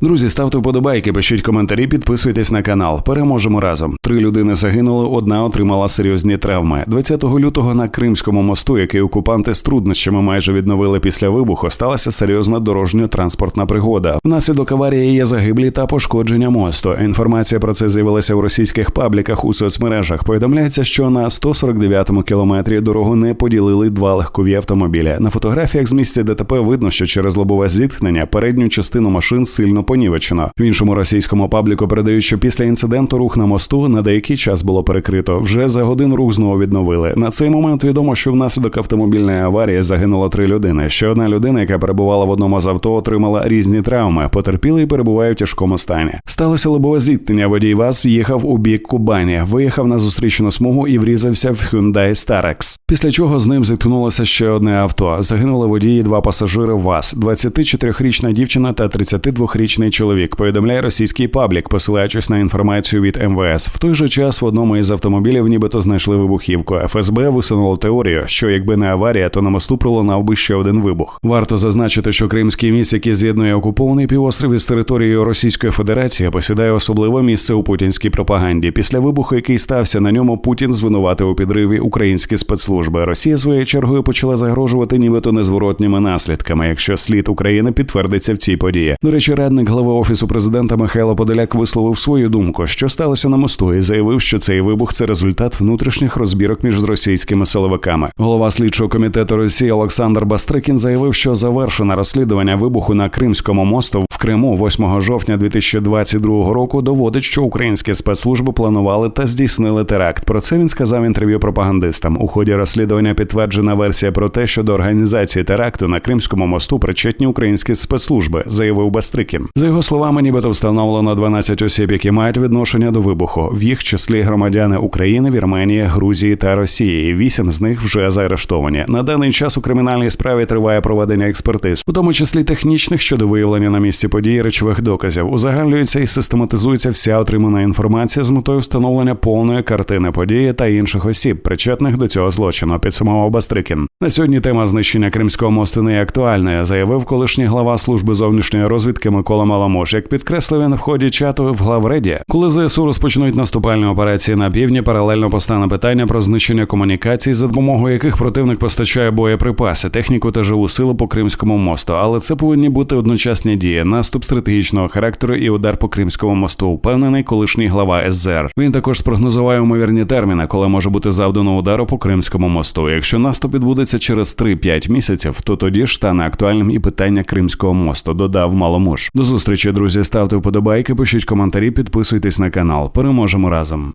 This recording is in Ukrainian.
Друзі, ставте вподобайки, пишіть коментарі, підписуйтесь на канал. Переможемо разом. Три людини загинули, одна отримала серйозні травми. 20 лютого на Кримському мосту, який окупанти з труднощами майже відновили після вибуху, сталася серйозна дорожньо-транспортна пригода. Внаслідок аварії є загиблі та пошкодження мосту. Інформація про це з'явилася в російських пабліках у соцмережах. Повідомляється, що на 149-му кілометрі дорогу не поділили два легкові автомобілі. На фотографіях з місця ДТП видно, що через лобове зіткнення передню частину машин сильно понівечено. В іншому російському пабліку передають, що після інциденту рух на мосту на деякий час було перекрито. Вже за годину рух знову відновили. На цей момент відомо, що внаслідок автомобільної аварії загинуло три людини. Ще одна людина, яка перебувала в одному з авто, отримала різні травми. Потерпілий перебуває в тяжкому стані. Сталося лобове зіткнення. Водій ВАЗ їхав у бік Кубані, виїхав на зустрічну смугу і врізався в Hyundai Starex. Після чого з ним зіткнулося ще одне авто. Загинули водії, два пасажири ВАЗ, 24-річна дівчина та 32-річний чоловік. Повідомляє російський паблік, посилаючись на інформацію від МВС. В той же час в одному із автомобілів нібито знайшли вибухівку. ФСБ висунуло теорію, що якби не аварія, то на мосту пролунав би ще один вибух. Варто зазначити, що Кримський міст, який з'єднує окупований півострів із територією Російської Федерації, посідає особливе місце у путінській пропаганді. Після вибуху, який стався на ньому, Путін звинуватив у підриві українські спецслужби. Росія своєю чергою почала загрожувати нібито незворотніми наслідками, якщо слід України підтвердиться в цій події. До речі, радник глави офісу президента Михайло Подоляк висловив свою думку, що сталося на мосту, і заявив, що цей вибух це результат внутрішніх розбірок між російськими силовиками. Голова слідчого комітету Росії Олександр Бастрикін заявив, що завершено розслідування вибуху на Кримському мосту в Криму 8 жовтня 2022 року. Доводить, що українські спецслужби планували та здійснили теракт. Про це він сказав інтерв'ю пропагандистам. У ході розслідування підтверджена версія про те, що до організації теракту на Кримському мосту причетні українські спецслужби, заявив Бастрикін. За його словами, нібито встановлено 12 осіб, які мають відношення до вибуху, в їх числі громадяни України, Вірменії, Грузії та Росії. Вісім з них вже заарештовані. На даний час у кримінальній справі триває проведення експертиз, у тому числі технічних щодо виявлення на місці події речових доказів. Узагальнюється і систематизується вся отримана інформація з метою встановлення повної картини події та інших осіб, причетних до цього злочину. Підсумував Бастрикін. На сьогодні тема знищення Кримського мосту не є актуальною, заявив колишній глава служби зовнішньої розвідки Микола Маламош. Як підкреслив він в ході чату в главреді, коли ЗСУ розпочнуть наступальні операції на півдні, паралельно постане питання про знищення комунікацій, за допомогою яких противник постачає боєприпаси, техніку та живу силу по Кримському мосту. Але це повинні бути одночасні дії, наступ стратегічного характеру і удар по Кримському мосту. Впевнений колишній глава СЗР. Він також спрогнозував ймовірні терміни, коли може бути завдано удару по Кримському мосту. Якщо наступ відбудеться через 3-5 місяців, то тоді ж стане актуальним і питання Кримського мосту. Додав Маломуш. До зустрічі, друзі. Ставте вподобайки, пишіть коментарі, підписуйтесь на канал. Переможемо разом.